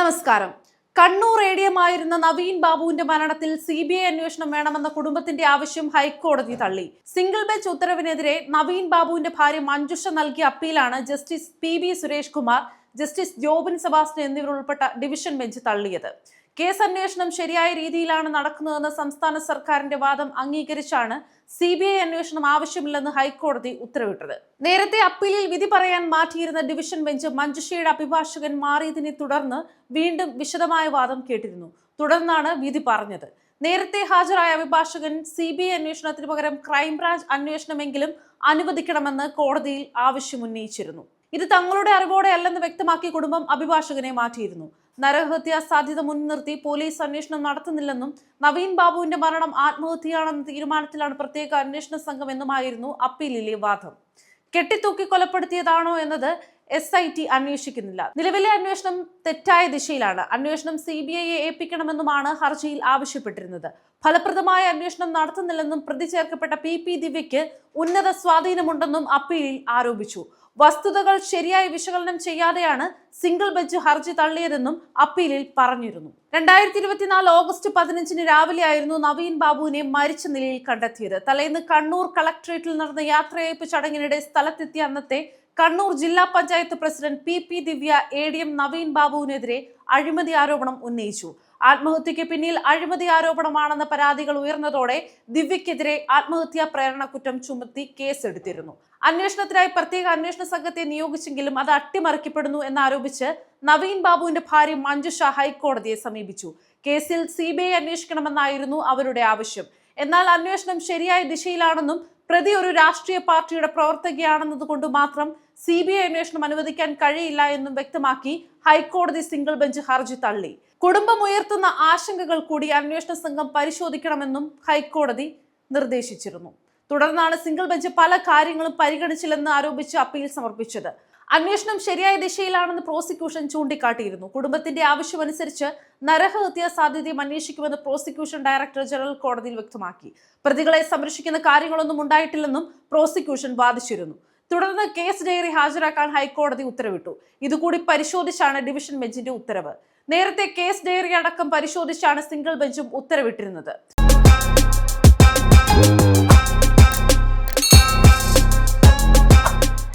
നമസ്കാരം. കണ്ണൂർ ഏടിയമായിരുന്ന നവീൻ ബാബുവിന്റെ മരണത്തിൽ സി ബി ഐ അന്വേഷണം വേണമെന്ന കുടുംബത്തിന്റെ ആവശ്യം ഹൈക്കോടതി തള്ളി. സിംഗിൾ ബെഞ്ച് ഉത്തരവിനെതിരെ നവീൻ ബാബുവിന്റെ ഭാര്യ മഞ്ജുഷ നൽകിയ അപ്പീലാണ് justice P B Suresh Kumar justice Jobin Sebastian എന്നിവർ ഉൾപ്പെട്ട ഡിവിഷൻ ബെഞ്ച് തള്ളിയത്. കേസ് അന്വേഷണം ശരിയായ രീതിയിലാണ് നടക്കുന്നതെന്ന സംസ്ഥാന സർക്കാരിന്റെ വാദം അംഗീകരിച്ചാണ് സി ബി ഐ അന്വേഷണം ആവശ്യമില്ലെന്ന് ഹൈക്കോടതി ഉത്തരവിട്ടത്. നേരത്തെ അപ്പീലിൽ വിധി പറയാൻ മാറ്റിയിരുന്ന ഡിവിഷൻ ബെഞ്ച് മഞ്ജുഷയുടെ അഭിഭാഷകൻ മാറിയതിനെ തുടർന്ന് വീണ്ടും വിശദമായ വാദം കേട്ടിരുന്നു. തുടർന്നാണ് വിധി പറഞ്ഞത്. നേരത്തെ ഹാജരായ അഭിഭാഷകൻ സി ബി ഐ അന്വേഷണത്തിന് പകരം ക്രൈംബ്രാഞ്ച് അന്വേഷണമെങ്കിലും അനുവദിക്കണമെന്ന് കോടതിയിൽ ആവശ്യമുന്നയിച്ചിരുന്നു. ഇത് തങ്ങളുടെ അറിവോടെ അല്ലെന്ന് വ്യക്തമാക്കി കുടുംബം അഭിഭാഷകനെ മാറ്റിയിരുന്നു. നരഹത്യാ സാധ്യത മുൻനിർത്തി പോലീസ് അന്വേഷണം നടത്തുന്നില്ലെന്നും നവീൻ ബാബുവിന്റെ മരണം ആത്മഹത്യയാണെന്ന തീരുമാനത്തിലാണ് പ്രത്യേക അന്വേഷണ സംഘം എന്നുമായിരുന്നു അപ്പീലിലെ വാദം. കെട്ടിത്തൂക്കി കൊലപ്പെടുത്തിയതാണോ എന്നത് എസ് ഐ ടി അന്വേഷിക്കുന്നില്ല. നിലവിലെ അന്വേഷണം തെറ്റായ ദിശയിലാണ്. അന്വേഷണം സി ബി ഐയെ ഏൽപ്പിക്കണമെന്നുമാണ് ഹർജിയിൽ ആവശ്യപ്പെട്ടിരുന്നത്. ഫലപ്രദമായ അന്വേഷണം നടത്തുന്നില്ലെന്നും പ്രതി ചേർക്കപ്പെട്ട പി പി ദിവ്യയ്ക്ക് ഉന്നത സ്വാധീനമുണ്ടെന്നും അപ്പീലിൽ ആരോപിച്ചു. വസ്തുതകൾ ശരിയായി വിശകലനം ചെയ്യാതെയാണ് സിംഗിൾ ബെഞ്ച് ഹർജി തള്ളിയതെന്നും അപ്പീലിൽ പറഞ്ഞിരുന്നു. രണ്ടായിരത്തി ഇരുപത്തിനാല് ഓഗസ്റ്റ് പതിനഞ്ചിന് രാവിലെയായിരുന്നു നവീൻ ബാബുവിനെ മരിച്ച നിലയിൽ കണ്ടെത്തിയത്. തലേന്ന് കണ്ണൂർ കളക്ട്രേറ്റിൽ നടന്ന യാത്രയയപ്പ് ചടങ്ങിനിടെ സ്ഥലത്തെത്തിയ അന്നത്തെ കണ്ണൂർ ജില്ലാ panchayat president P P Divya A D M Naveen ബാബുവിനെതിരെ അഴിമതി ആരോപണം ഉന്നയിച്ചു. ആത്മഹത്യയ്ക്ക് പിന്നിൽ അഴിമതി ആരോപണമാണെന്ന പരാതികൾ ഉയർന്നതോടെ ദിവ്യക്കെതിരെ ആത്മഹത്യാ പ്രേരണ കുറ്റം ചുമത്തി കേസെടുത്തിരുന്നു. അന്വേഷണത്തിനായി പ്രത്യേക അന്വേഷണ സംഘത്തെ നിയോഗിച്ചെങ്കിലും അത് അട്ടിമറിക്കപ്പെടുന്നു എന്നാരോപിച്ച് നവീൻ ബാബുവിന്റെ ഭാര്യ മഞ്ജുഷ ഹൈക്കോടതിയെ സമീപിച്ചു. കേസിൽ സി ബി ഐ അന്വേഷിക്കണമെന്നായിരുന്നു അവരുടെ ആവശ്യം. എന്നാൽ അന്വേഷണം ശരിയായ ദിശയിലാണെന്നും പ്രതി ഒരു രാഷ്ട്രീയ പാർട്ടിയുടെ പ്രവർത്തകയാണെന്നതുകൊണ്ട് മാത്രം സി ബി ഐ അന്വേഷണം അനുവദിക്കാൻ കഴിയില്ല എന്നും വ്യക്തമാക്കി ഹൈക്കോടതി സിംഗിൾ ബെഞ്ച് ഹർജി തള്ളി. കുടുംബം ഉയർത്തുന്ന ആശങ്കകൾ കൂടി അന്വേഷണ സംഘം പരിശോധിക്കണമെന്നും ഹൈക്കോടതി നിർദ്ദേശിച്ചിരുന്നു. തുടർന്നാണ് സിംഗിൾ ബെഞ്ച് പല കാര്യങ്ങളും പരിഗണിച്ചില്ലെന്ന് ആരോപിച്ച് അപ്പീൽ സമർപ്പിച്ചത്. അന്വേഷണം ശരിയായ ദിശയിലാണെന്ന് പ്രോസിക്യൂഷൻ ചൂണ്ടിക്കാട്ടിയിരുന്നു. കുടുംബത്തിന്റെ ആവശ്യമനുസരിച്ച് നരഹത്യാ സാധ്യതയും അന്വേഷിക്കുമെന്ന് പ്രോസിക്യൂഷൻ ഡയറക്ടർ ജനറൽ കോടതിയിൽ വ്യക്തമാക്കി. പ്രതികളെ സംരക്ഷിക്കുന്ന കാര്യങ്ങളൊന്നും ഉണ്ടായിട്ടില്ലെന്നും പ്രോസിക്യൂഷൻ വാദിച്ചിരുന്നു. തുടർന്ന് കേസ് ഡയറി ഹാജരാക്കാൻ ഹൈക്കോടതി ഉത്തരവിട്ടു. ഇതുകൂടി പരിശോധിച്ചാണ് ഡിവിഷൻ ബെഞ്ചിന്റെ ഉത്തരവ്. നേരത്തെ കേസ് ഡയറി അടക്കം പരിശോധിച്ചാണ് സിംഗിൾ ബെഞ്ചും ഉത്തരവിട്ടിരുന്നത്.